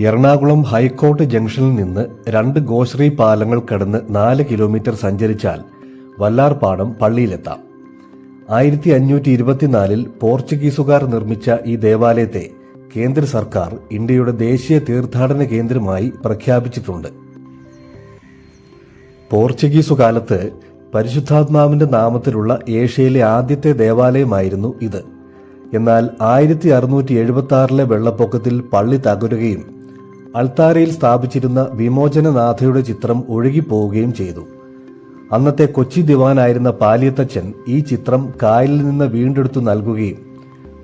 Ernakulam high court ജംഗ്ഷനിൽ നിന്ന് രണ്ട് ഗോശ്രീ പാലങ്ങൾ കടന്ന് നാല് കിലോമീറ്റർ സഞ്ചരിച്ചാൽ വല്ലാർപാടം പള്ളിയിലെത്താം. ആയിരത്തി അഞ്ഞൂറ്റി ഇരുപത്തിനാലിൽ പോർച്ചുഗീസുകാർ നിർമ്മിച്ച ഈ ദേവാലയത്തെ കേന്ദ്ര സർക്കാർ ഇന്ത്യയുടെ ദേശീയ തീർത്ഥാടന കേന്ദ്രമായി പ്രഖ്യാപിച്ചിട്ടുണ്ട്. പോർച്ചുഗീസു കാലത്ത് പരിശുദ്ധാത്മാവിന്റെ നാമത്തിലുള്ള ഏഷ്യയിലെ ആദ്യത്തെ ദേവാലയമായിരുന്നു ഇത്. എന്നാൽ ആയിരത്തി അറുന്നൂറ്റി എഴുപത്തി ആറിലെ വെള്ളപ്പൊക്കത്തിൽ പള്ളി തകരുകയും അൾത്താരയിൽ സ്ഥാപിച്ചിരുന്ന വിമോചനനാഥയുടെ ചിത്രം ഒഴുകിപ്പോവുകയും ചെയ്തു. അന്നത്തെ കൊച്ചി ദിവാനായിരുന്ന പാലിയത്തച്ഛൻ ഈ ചിത്രം കായലിൽ നിന്ന് വീണ്ടെടുത്തു നൽകുകയും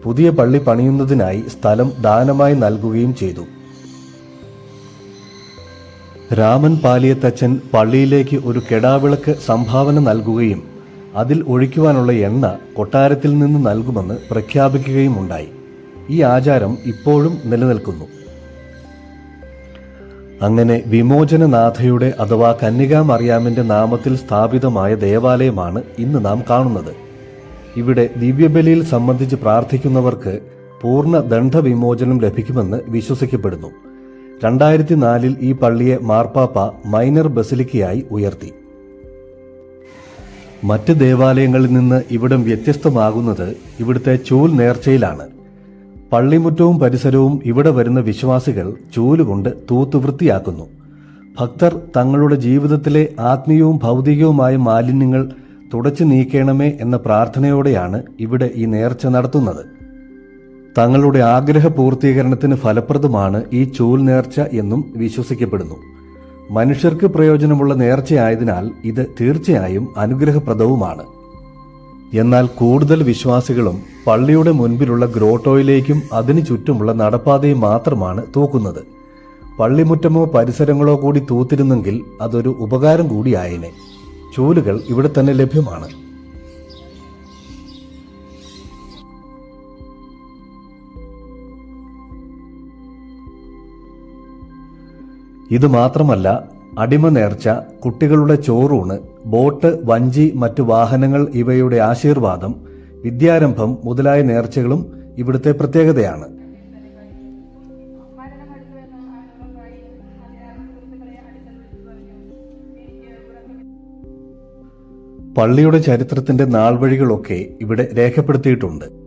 പുതിയ പള്ളി പണിയുന്നതിനായി സ്ഥലം ദാനമായി നൽകുകയും ചെയ്തു. രാമൻ പാലിയത്തച്ഛൻ പള്ളിയിലേക്ക് ഒരു കെടാവിളക്ക് സംഭാവന നൽകുകയും അതിൽ ഒഴിക്കുവാനുള്ള എണ്ണ കൊട്ടാരത്തിൽ നിന്ന് നൽകുമെന്ന് പ്രഖ്യാപിക്കുകയുമുണ്ടായി. ഈ ആചാരം ഇപ്പോഴും നിലനിൽക്കുന്നു. അങ്ങനെ വിമോചനനാഥയുടെ അഥവാ കന്യകാ മറിയാമിന്റെ നാമത്തിൽ സ്ഥാപിതമായ ദേവാലയമാണ് ഇന്ന് നാം കാണുന്നത്. ഇവിടെ ദിവ്യബലിയിൽ സംബന്ധിച്ച് പ്രാർത്ഥിക്കുന്നവർക്ക് പൂർണ ദണ്ഡവിമോചനം ലഭിക്കുമെന്ന് വിശ്വസിക്കപ്പെടുന്നു. രണ്ടായിരത്തി നാലിൽ ഈ പള്ളിയെ മാർപ്പാപ്പ മൈനർ ബസിലിക്കയായി ഉയർത്തി. മറ്റ് ദേവാലയങ്ങളിൽ നിന്ന് ഇവിടം വ്യത്യസ്തമാകുന്നത് ഇവിടുത്തെ ചൂൽ നേർച്ചയിലാണ്. പള്ളിമുറ്റവും പരിസരവും ഇവിടെ വരുന്ന വിശ്വാസികൾ ചൂലുകൊണ്ട് തൂത്തുവൃത്തിയാക്കുന്നു ഭക്തർ തങ്ങളുടെ ജീവിതത്തിലെ ആത്മീയവും ഭൗതികവുമായ മാലിന്യങ്ങൾ തുടച്ചു നീക്കണമേ എന്ന പ്രാർത്ഥനയോടെയാണ് ഇവിടെ ഈ നേർച്ച നടത്തുന്നത്. തങ്ങളുടെ ആഗ്രഹ പൂർത്തീകരണത്തിന് ഫലപ്രദമാണ് ഈ ചൂൽ നേർച്ച എന്നും വിശ്വസിക്കപ്പെടുന്നു. മനുഷ്യർക്ക് പ്രയോജനമുള്ള നേർച്ചയായതിനാൽ ഇത് തീർച്ചയായും അനുഗ്രഹപ്രദവുമാണ്. എന്നാൽ കൂടുതൽ വിശ്വാസികളും പള്ളിയുടെ മുൻപിലുള്ള ഗ്രോട്ടോയിലേക്കും അതിനു ചുറ്റുമുള്ള നടപ്പാതയും മാത്രമാണ് തൂക്കുന്നത്. പള്ളിമുറ്റമോ പരിസരങ്ങളോ കൂടി തൂത്തിരുന്നെങ്കിൽ അതൊരു ഉപകാരം കൂടിയായേനെ. ചൂലുകൾ ഇവിടെ തന്നെ ലഭ്യമാണ്. ഇത് മാത്രമല്ല അടിമ നേർച്ച കുട്ടികളുടെ ചോറൂണ് ബോട്ട് വഞ്ചി മറ്റു വാഹനങ്ങൾ ഇവയുടെ ആശീർവാദം വിദ്യാരംഭം മുതലായ നേർച്ചകളും ഇവിടുത്തെ പ്രത്യേകതയാണ്. പള്ളിയുടെ ചരിത്രത്തിന്റെ നാൾവഴികളൊക്കെ ഇവിടെ രേഖപ്പെടുത്തിയിട്ടുണ്ട്.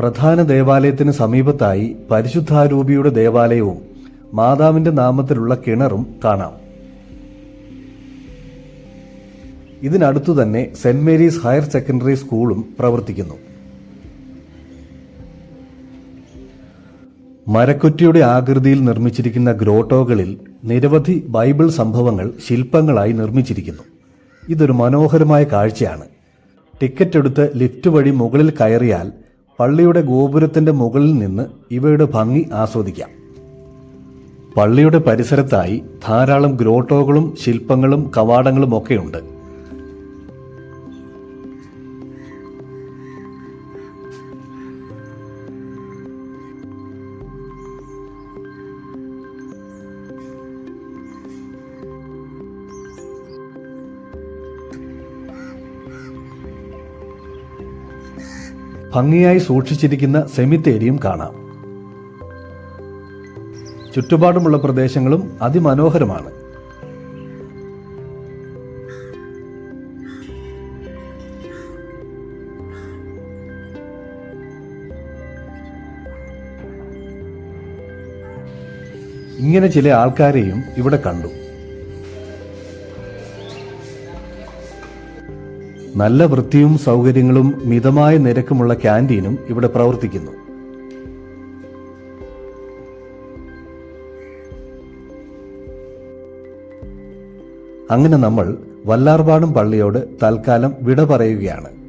പ്രധാന ദേവാലയത്തിന് സമീപത്തായി പരിശുദ്ധാരൂപിയുടെ ദേവാലയവും മാതാവിന്റെ നാമത്തിലുള്ള കിണറും കാണാം. ഇതിനടുത്തു തന്നെ സെന്റ് മേരീസ് ഹയർ സെക്കൻഡറി സ്കൂളും പ്രവർത്തിക്കുന്നു. മരക്കുറ്റിയുടെ ആകൃതിയിൽ നിർമ്മിച്ചിരിക്കുന്ന ഗ്രോട്ടോകളിൽ നിരവധി ബൈബിൾ സംഭവങ്ങൾ ശില്പങ്ങളായി നിർമ്മിച്ചിരിക്കുന്നു. ഇതൊരു മനോഹരമായ കാഴ്ചയാണ്. ടിക്കറ്റ് എടുത്ത് ലിഫ്റ്റ് വഴി മുകളിൽ കയറിയാൽ പള്ളിയുടെ ഗോപുരത്തിന്റെ മുകളിൽ നിന്ന് ഇവയുടെ ഭംഗി ആസ്വദിക്കാം. പള്ളിയുടെ പരിസരത്തായി ധാരാളം ഗ്രോട്ടോകളും ശില്പങ്ങളും കവാടങ്ങളും ഒക്കെയുണ്ട്. ഭംഗിയായി സൂക്ഷിച്ചിരിക്കുന്ന സെമിത്തേരിയും കാണാം. ചുറ്റുപാടുമുള്ള പ്രദേശങ്ങളും അതിമനോഹരമാണ്. ഇങ്ങനെ ചില ആൾക്കാരെയും ഇവിടെ കണ്ടു. നല്ല വൃത്തിയും സൗകര്യങ്ങളും മിതമായ നിരക്കുമുള്ള ക്യാന്റീനും ഇവിടെ പ്രവർത്തിക്കുന്നു. അങ്ങനെ നമ്മൾ വല്ലാർപാടും പള്ളിയോട് തൽക്കാലം വിട പറയുകയാണ്.